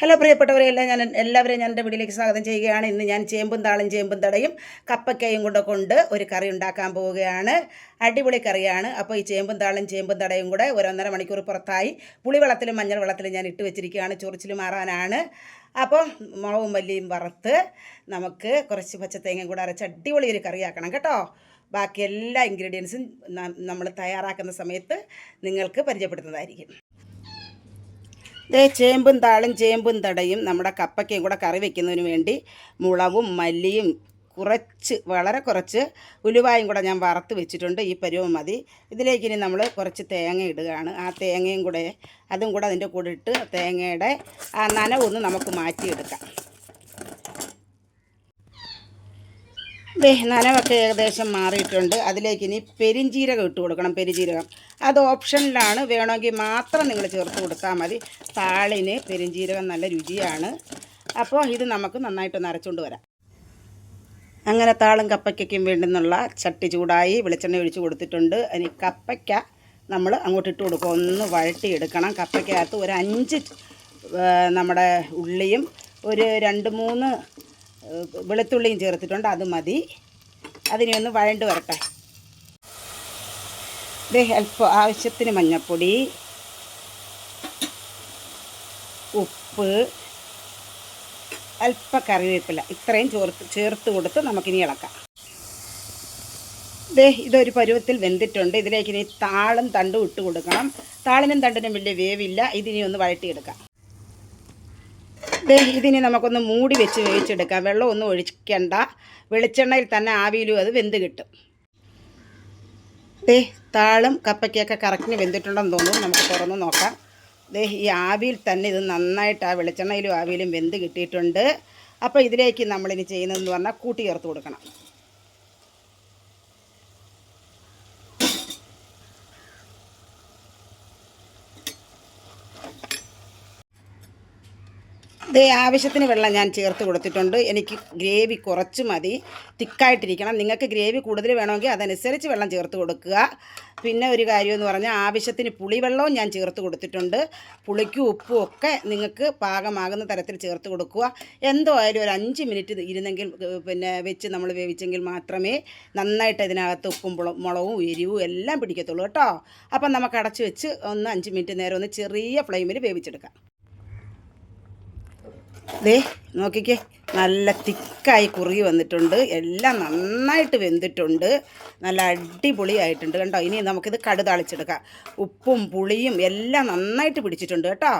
Hello പ്രിയപ്പെട്ടവരെല്ലാം ഞാൻ എല്ലാവരെയും ഞാൻ എന്റെ വീട്ടിലേക്ക് സ്വാഗതം ചെയ്യുകയാണ്. ഇന്ന് ഞാൻ ചേമ്പും താളും ചേമ്പും തടയും കപ്പക്കയും കൂടെ കൊണ്ട് ഒരു കറി ഉണ്ടാക്കാൻ പോവുകയാണ്. അടിപൊളി കറിയാണ്. അപ്പോൾ ഈ ചേമ്പും താളും ചേമ്പും തടയും കൂടെ ഒരു ഒന്നര മണിക്കൂർ പുറത്തായി. പുളിവെള്ളത്തിലും മഞ്ഞൾ വെള്ളത്തിലും ഞാൻ ഇട്ട് വെച്ചിരിക്കുകയാണ്. ചൊറിച്ചിൽ മാറാനാണ്. അപ്പോൾ മുളകും മല്ലിയും വറുത്ത് നമുക്ക് കുറച്ച് പച്ചത്തേങ്ങയും കൂടെ അരച്ച് അടിപൊളി ഒരു കറിയാക്കണം കേട്ടോ. ബാക്കി എല്ലാ ഇൻഗ്രീഡിയൻസും നമ്മൾ തയ്യാറാക്കുന്ന സമയത്ത് നിങ്ങൾക്ക് പരിചയപ്പെടുത്തുന്നതായിരിക്കും. ദേ ചേമ്പും താളും ചേമ്പും തടയും നമ്മുടെ കപ്പയ്ക്കും കൂടെ കറി വെക്കുന്നതിന് വേണ്ടി മുളവും മല്ലിയും കുറച്ച് വളരെ കുറച്ച് ഉലുവായും കൂടെ ഞാൻ വറുത്ത് വെച്ചിട്ടുണ്ട്. ഈ പരുവം മതി. ഇതിലേക്ക് ഇനി നമ്മൾ കുറച്ച് തേങ്ങ ഇടുകയാണ്. ആ തേങ്ങയും കൂടെ അതും കൂടെ അതിന്റെ കൂടെ ഇട്ട് തേങ്ങയുടെ ആ നനവൊന്ന് നമുക്ക് മാറ്റിയെടുക്കാം. ദേ നനവൊക്കെ ഏകദേശം മാറിയിട്ടുണ്ട്. അതിലേക്ക് ഇനി പെരിഞ്ജീരകം ഇട്ട് കൊടുക്കണം പെരിഞ്ജീരകം അത് ഓപ്ഷനിലാണ്. വേണമെങ്കിൽ മാത്രം നിങ്ങൾ ചേർത്ത് കൊടുത്താൽ മതി. താളിന് പെരിഞ്ജീരകം നല്ല രുചിയാണ്. അപ്പോൾ ഇത് നമുക്ക് നന്നായിട്ടൊന്ന് അരച്ചുകൊണ്ട് വരാം. അങ്ങനെ താളും കപ്പയ്ക്കും വേണ്ടുന്നുള്ള ചട്ടി ചൂടായി വെളിച്ചെണ്ണ ഒഴിച്ച് കൊടുത്തിട്ടുണ്ട്. ഇനി കപ്പയ്ക്ക നമ്മൾ അങ്ങോട്ട് ഇട്ട് കൊടുക്കുക ഒന്ന് വഴട്ടിയെടുക്കണം കപ്പയ്ക്കകത്ത് ഒരു അഞ്ച് നമ്മുടെ ഉള്ളിയും ഒരു രണ്ട് മൂന്ന് വെളുത്തുള്ളിയും ചേർത്തിട്ടുണ്ട് അത് മതി. അതിനെ ഒന്ന് വഴണ്ട് വരട്ടെ. ഇത് അല്പം ആവശ്യത്തിന് മഞ്ഞൾപ്പൊടി ഉപ്പ് അല്പ കറിവേപ്പില. ഇത്രയും ചേർത്ത് ചേർത്ത് കൊടുത്ത് നമുക്കിനി ഇളക്കാം. ദേ ഇതൊരു പരുവത്തിൽ വെന്തിട്ടുണ്ട്. ഇതിലേക്ക് ഇനി താളും തണ്ടും ഇട്ട് കൊടുക്കണം. താളിനും തണ്ടിനും വലിയ വേവില്ല. ഇതിനി ഒന്ന് വഴട്ടിയെടുക്കാം ഇതിനി നമുക്കൊന്ന് മൂടി വെച്ച് വേവിച്ചെടുക്കാം. വെള്ളം ഒന്നും ഒഴിക്കണ്ട. വെളിച്ചെണ്ണയിൽ തന്നെ ആവിയിലും അത് വെന്ത് കിട്ടും. ദേ താളും കപ്പയ്ക്കൊക്കെ കറക്റ്റിന് വെന്തിട്ടുണ്ടെന്ന് തോന്നുന്നു. നമുക്ക് തുറന്ന് നോക്കാം. ദേ ഈ ആവിയിൽ തന്നെ ഇത് നന്നായിട്ട് ആ വെളിച്ചെണ്ണയിലും ആവിയിലും വെന്ത് കിട്ടിയിട്ടുണ്ട്. അപ്പോൾ ഇതിലേക്ക് നമ്മളിനി ചെയ്യുന്നതെന്ന് പറഞ്ഞാൽ കൂട്ടി ചേർത്ത് കൊടുക്കണം. ദേ ആവശ്യത്തിന് വെള്ളം ഞാൻ ചേർത്ത് കൊടുത്തിട്ടുണ്ട്. എനിക്ക് ഗ്രേവി കുറച്ച് മതി. തിക്കായിട്ടിരിക്കണം. നിങ്ങൾക്ക് ഗ്രേവി കൂടുതൽ വേണമെങ്കിൽ അതനുസരിച്ച് വെള്ളം ചേർത്ത് കൊടുക്കുക. പിന്നെ ഒരു കാര്യമെന്ന് പറഞ്ഞാൽ ആവശ്യത്തിന് പുളിവെള്ളവും ഞാൻ ചേർത്ത് കൊടുത്തിട്ടുണ്ട്. പുളിക്കും ഉപ്പും ഒക്കെ നിങ്ങൾക്ക് പാകമാകുന്ന തരത്തിൽ ചേർത്ത് കൊടുക്കുക. എന്തോ ആയാലും ഒരു അഞ്ച് മിനിറ്റ് ഇരുന്നെങ്കിൽ പിന്നെ വെച്ച് നമ്മൾ വേവിച്ചെങ്കിൽ മാത്രമേ നന്നായിട്ട് ഇതിനകത്ത് ഉപ്പും മുള- മുളകും എരിവും എല്ലാം പിടിക്കത്തുള്ളൂ കേട്ടോ. അപ്പം നമുക്ക് അടച്ച് വെച്ച് ഒന്ന് അഞ്ച് മിനിറ്റ് നേരം ഒന്ന് ചെറിയ ഫ്ലെയിമിൽ വേവിച്ചെടുക്കാം. ദേ നോക്കിക്കേ നല്ല തിക്കായി കുറുകി വന്നിട്ടുണ്ട്. എല്ലാം നന്നായിട്ട് വെന്തിട്ടുണ്ട്. നല്ല അടിപൊളിയായിട്ടുണ്ട്. കേട്ടോ ഇനി നമുക്കിത് കടു താളിച്ചെടുക്കാം. ഉപ്പും പുളിയും എല്ലാം നന്നായിട്ട് പിടിച്ചിട്ടുണ്ട് കേട്ടോ.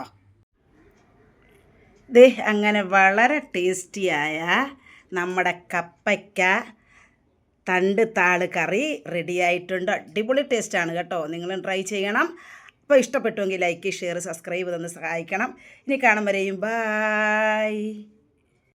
ദേ അങ്ങനെ വളരെ ടേസ്റ്റിയായ നമ്മുടെ കപ്പയ്ക്ക തണ്ട് താൾ കറി റെഡിയായിട്ടുണ്ട്. അടിപൊളി ടേസ്റ്റാണ് കേട്ടോ. നിങ്ങളും ട്രൈ ചെയ്യണം. അപ്പോൾ ഇഷ്ടപ്പെട്ടുവെങ്കിൽ ലൈക്ക് ഷെയർ സബ്സ്ക്രൈബ് തന്ന് സഹായിക്കണം. ഇനി കാണും വരെയും. ബായ്